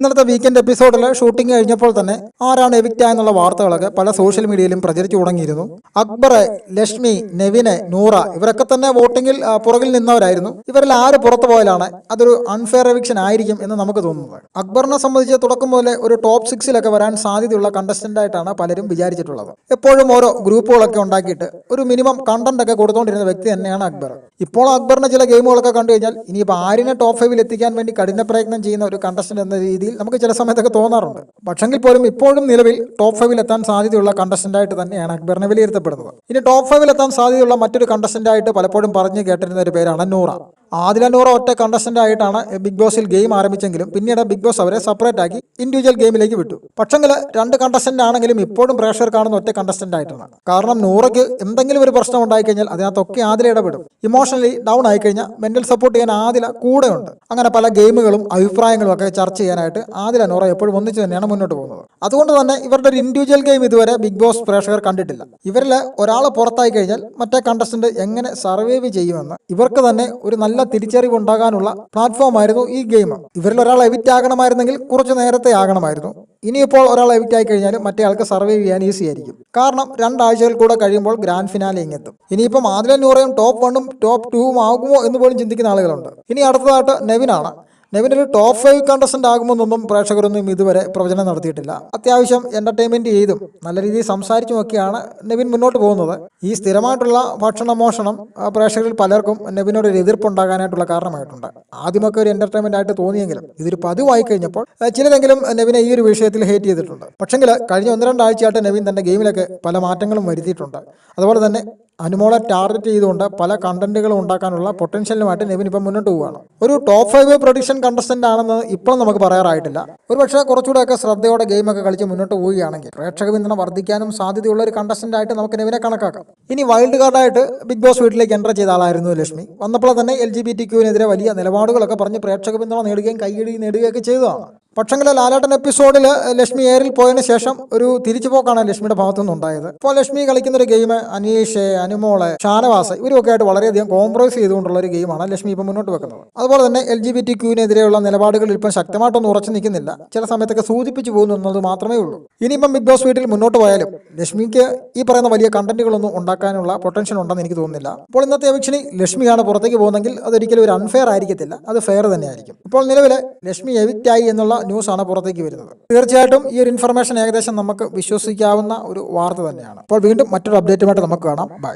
ഇന്നലത്തെ വീക്കെൻഡ് എപ്പിസോഡിൽ ഷൂട്ടിംഗ് കഴിഞ്ഞപ്പോൾ തന്നെ ആരാണ് എവിക്റ്റ് എന്നുള്ള വാർത്തകളൊക്കെ പല സോഷ്യൽ മീഡിയയിലും പ്രചരിച്ചു തുടങ്ങിയിരുന്നു. അക്ബർ ലക്ഷ്മി നെവിനെ നൂറ ഇവരൊക്കെ തന്നെ വോട്ടിംഗിൽ ആ, പുറകിൽ നിന്നവരായിരുന്നു. ഇവരിൽ ആര് പുറത്തു പോയാലാണ് അതൊരു അൺഫെയർ എവിക്ഷൻ ആയിരിക്കും എന്ന് നമുക്ക് തോന്നുന്നത്. അക്ബറിനെ സംബന്ധിച്ച് തുടക്കം മുതലേ ഒരു ടോപ്പ് സിക്സിലൊക്കെ വരാൻ സാധ്യതയുള്ള കണ്ടസ്റ്റന്റ് ആയിട്ടാണ് പലരും വിചാരിച്ചിട്ടുള്ളത്. എപ്പോഴും ഓരോ ഗ്രൂപ്പുകളൊക്കെ ഉണ്ടാക്കിയിട്ട് ഒരു മിനിമം കണ്ടന്റ് ഒക്കെ കൊടുത്തുകൊണ്ടിരുന്ന വ്യക്തി തന്നെയാണ് അക്ബർ. ഇപ്പോൾ അക്ബറിന്റെ ചില ഗെയിമുകളൊക്കെ കണ്ടു കഴിഞ്ഞാൽ ഇനിയിപ്പോൾ ആരിനെ ടോപ്പ് ഫൈവിൽ എത്തിക്കാൻ വേണ്ടി കഠിന പ്രയത്നം ചെയ്യുന്ന ഒരു കണ്ടസ്റ്റന്റ് എന്ന രീതിയിൽ നമുക്ക് ചില സമയത്തൊക്കെ തോന്നാറുണ്ട്. പക്ഷെങ്കിൽ പോലും ഇപ്പോഴും നിലവിൽ ടോപ്പ് ഫൈവിൽ എത്താൻ സാധ്യതയുള്ള കണ്ടസ്റ്റന്റ് ആയിട്ട് തന്നെയാണ് അക്ബറിനെ വിലയിരുത്തപ്പെടുന്നത്. ഇനി ടോപ്പ് ഫൈവിൽ എത്താൻ സാധ്യതയുള്ള മറ്റൊരു കണ്ടസ്റ്റന്റ് ആയിട്ട് പലപ്പോഴും പറഞ്ഞു കേട്ടിരുന്ന ഒരു പേരാണ് നൂറ. ആദില നൂറ ഒറ്റ കണ്ടസ്റ്റന്റ് ആയിട്ടാണ് ബിഗ് ബോസിൽ ഗെയിം ആരംഭിച്ചെങ്കിലും പിന്നീട് ബിഗ് ബോസ് അവരെ സെപ്പറേറ്റ് ആക്കി ഇൻഡിവിജ്വൽ ഗെയിമിലേക്ക് വിട്ടു. പക്ഷെങ്കിൽ രണ്ട് കണ്ടസ്റ്റന്റ് ആണെങ്കിലും ഇപ്പോഴും പ്രേക്ഷകർ കാണുന്ന ഒറ്റ കണ്ടസ്റ്റന്റ് ആയിട്ടാണ്. കാരണം നൂറയ്ക്ക് എന്തെങ്കിലും ഒരു പ്രശ്നം ഉണ്ടായിക്കഴിഞ്ഞാൽ അതിനകത്തൊക്കെ ആദില ഇടപെടും ഇമോഷണലി ഡൗൺ ആയി ആയിക്കഴിഞ്ഞാൽ മെന്റൽ സപ്പോർട്ട് ചെയ്യാൻ ആദില കൂടെയുണ്ട്. അങ്ങനെ പല ഗെയിമുകളും അഭിപ്രായങ്ങളും ഒക്കെ ചർച്ച ചെയ്യാനായിട്ട് ആദില നൂറ എപ്പോഴും ഒന്നിച്ചു തന്നെയാണ് മുന്നോട്ട് പോകുന്നത്. അതുകൊണ്ട് തന്നെ ഇവരുടെ ഒരു ഇൻഡിവിജ്വൽ ഗെയിം ഇതുവരെ ബിഗ് ബോസ് പ്രേക്ഷകർ കണ്ടിട്ടില്ല. ഇവരിൽ ഒരാൾ പുറത്തായി കഴിഞ്ഞാൽ മറ്റേ കണ്ടസ്റ്റന്റ് എങ്ങനെ സർവൈവ് ചെയ്യുമെന്ന് ഇവർക്ക് തന്നെ ഒരു നല്ല ഉണ്ടാകാനുള്ള പ്ലാറ്റ്ഫോം ആയിരുന്നു ഈ ഗെയിം. ഇവരിൽ ഒരാൾ എവിറ്റ് ആകണമായിരുന്നെങ്കിൽ കുറച്ച് നേരത്തെ ആകണമായിരുന്നു. ഇനിയിപ്പോൾ ഒരാൾ എവിറ്റ് ആയി കഴിഞ്ഞാൽ മറ്റേ ആൾക്ക് സർവൈവ് ചെയ്യാൻ ഈസി ആയിരിക്കും. കാരണം രണ്ടാഴ്ചകൾ കൂടെ കഴിയുമ്പോൾ ഗ്രാൻഡ് ഫിനാലെ ഇങ്ങെത്തും. ഇനിയിപ്പം ആദില നൂറയും ടോപ്പ് വണ്ണും ടോപ്പ് ടൂവും ആകുമോ എന്ന് പോലും ചിന്തിക്കുന്ന ആളുകളുണ്ട്. ഇനി അടുത്തതായിട്ട് നെവിനാണ്. നെവിൻ ഒരു ടോപ്പ് ഫൈവ് കണ്ടസ്റ്റന്റ് ആകുമെന്നൊന്നും പ്രേക്ഷകരൊന്നും ഇതുവരെ പ്രവചനം നടത്തിയിട്ടില്ല. അത്യാവശ്യം എന്റർടൈൻമെന്റ് ചെയ്തും നല്ല രീതിയിൽ സംസാരിച്ചുമൊക്കെയാണ് നെവിൻ മുന്നോട്ട് പോകുന്നത്. ഈ സ്ഥിരമായിട്ടുള്ള ഭക്ഷണ മോഷണം പ്രേക്ഷകരിൽ പലർക്കും നെവിനോട് ഒരു എതിർപ്പുണ്ടാകാനായിട്ടുള്ള കാരണമായിട്ടുണ്ട്. ആദ്യമൊക്കെ ഒരു എന്റർടൈൻമെന്റ് ആയിട്ട് തോന്നിയെങ്കിലും ഇതൊരു പതിവായി കഴിഞ്ഞപ്പോൾ ചിലരെങ്കിലും നെവിനെ ഈ ഒരു വിഷയത്തിൽ ഹേറ്റ് ചെയ്തിട്ടുണ്ട്. പക്ഷെങ്കിൽ കഴിഞ്ഞ ഒന്ന് രണ്ടാഴ്ചയായിട്ട് നെവിൻ തന്റെ ഗെയിമിലൊക്കെ പല മാറ്റങ്ങളും വരുത്തിയിട്ടുണ്ട്. അതുപോലെ തന്നെ അനുമോളെ ടാർഗറ്റ് ചെയ്തുകൊണ്ട് പല കണ്ടന്റുകളും ഉണ്ടാക്കാനുള്ള പൊട്ടൻഷ്യലുമായിട്ട് നെവിൻ ഇപ്പം മുന്നോട്ട് പോവുകയാണ്. ഒരു ടോപ്പ് ഫൈവ് പ്രൊഡിക്ഷൻ കണ്ടസ്റ്റന്റ് ആണെന്ന് ഇപ്പോഴും നമുക്ക് പറയാറായിട്ടില്ല. ഒരു പക്ഷേ കുറച്ചുകൂടെയൊക്കെ ശ്രദ്ധയോടെ ഗെയിമൊക്കെ കളിച്ച് മുന്നോട്ട് പോവുകയാണെങ്കിൽ പ്രേക്ഷക പിന്തുണ വർദ്ധിക്കാനും സാധ്യതയുള്ള ഒരു കണ്ടസ്റ്റന്റ് ആയിട്ട് നമുക്ക് നെവിനെ കണക്കാക്കാം. ഇനി വൈൽഡ് കാർഡായിട്ട് ബിഗ് ബോസ് വീട്ടിലേക്ക് എന്റർ ചെയ്ത ആളായിരുന്നു ലക്ഷ്മി. വന്നപ്പോൾ തന്നെ എൽ ജി ബി ടി ക്യൂവിനെതിരെ വലിയ നിലപാടുകളൊക്കെ പറഞ്ഞ് പ്രേക്ഷക പിന്തുണ നേടുകയും കൈയടി നേടുകയൊക്കെ ചെയ്തതാണ്. പക്ഷെങ്കിൽ ലാലേട്ടൻ എപ്പിസോഡിൽ ലക്ഷ്മി എയറിൽ പോയതിനു ശേഷം ഒരു തിരിച്ചുപോക്കാണ് ലക്ഷ്മിയുടെ ഭാഗത്തു നിന്നുണ്ടായത് ഇപ്പോൾ ലക്ഷ്മി കളിക്കുന്ന ഒരു ഗെയിം അനീഷ് അനുമോൾ ഷാനവാസ് ഇവരൊക്കെ ആയിട്ട് വളരെയധികം കോംപ്രമൈസ് ചെയ്തുകൊണ്ടുള്ള ഒരു ഗെയിമാണ് ലക്ഷ്മി ഇപ്പം മുന്നോട്ട് വെക്കുന്നത്. അതുപോലെ തന്നെ എൽ ജി ബി ടി ക്യൂവിനെതിരെയുള്ള നിലപാടുകളിൽ ഇപ്പം ശക്തമായിട്ടൊന്നും ഉറച്ചു നിൽക്കുന്നില്ല. ചില സമയത്തൊക്കെ സൂചിപ്പിച്ചു പോകുന്നു എന്നത് മാത്രമേ ഉള്ളൂ. ഇനിയിപ്പം ബിഗ് ബോസ് വീട്ടിൽ മുന്നോട്ട് പോയാലും ലക്ഷ്മിക്ക് ഈ പറയുന്ന വലിയ കണ്ടന്റുകളൊന്നും ഉണ്ടാക്കാനുള്ള പൊട്ടൻഷ്യൽ ഉണ്ടെന്ന് എനിക്ക് തോന്നുന്നില്ല. അപ്പോൾ ഇന്നത്തെ എവിക്ഷനി ലക്ഷ്മിയാണ് പുറത്തേക്ക് പോകുന്നതെങ്കിൽ അതൊരിക്കലും ഒരു അൺഫെയർ ആയിരിക്കത്തില്ല. അത് ഫെയർ തന്നെയായിരിക്കും. ഇപ്പോൾ നിലവിലെ ലക്ഷ്മി എവിറ്റായി എന്നുള്ള ന്യൂസ് ആണ് പുറത്തേക്ക് വരുന്നത്. തീർച്ചയായിട്ടും ഈ ഒരു ഇൻഫർമേഷൻ ഏകദേശം നമുക്ക് വിശ്വസിക്കാവുന്ന ഒരു വാർത്ത തന്നെയാണ്. അപ്പോൾ വീണ്ടും മറ്റൊരു അപ്ഡേറ്റുമായിട്ട് നമുക്ക് കാണാം. ബൈ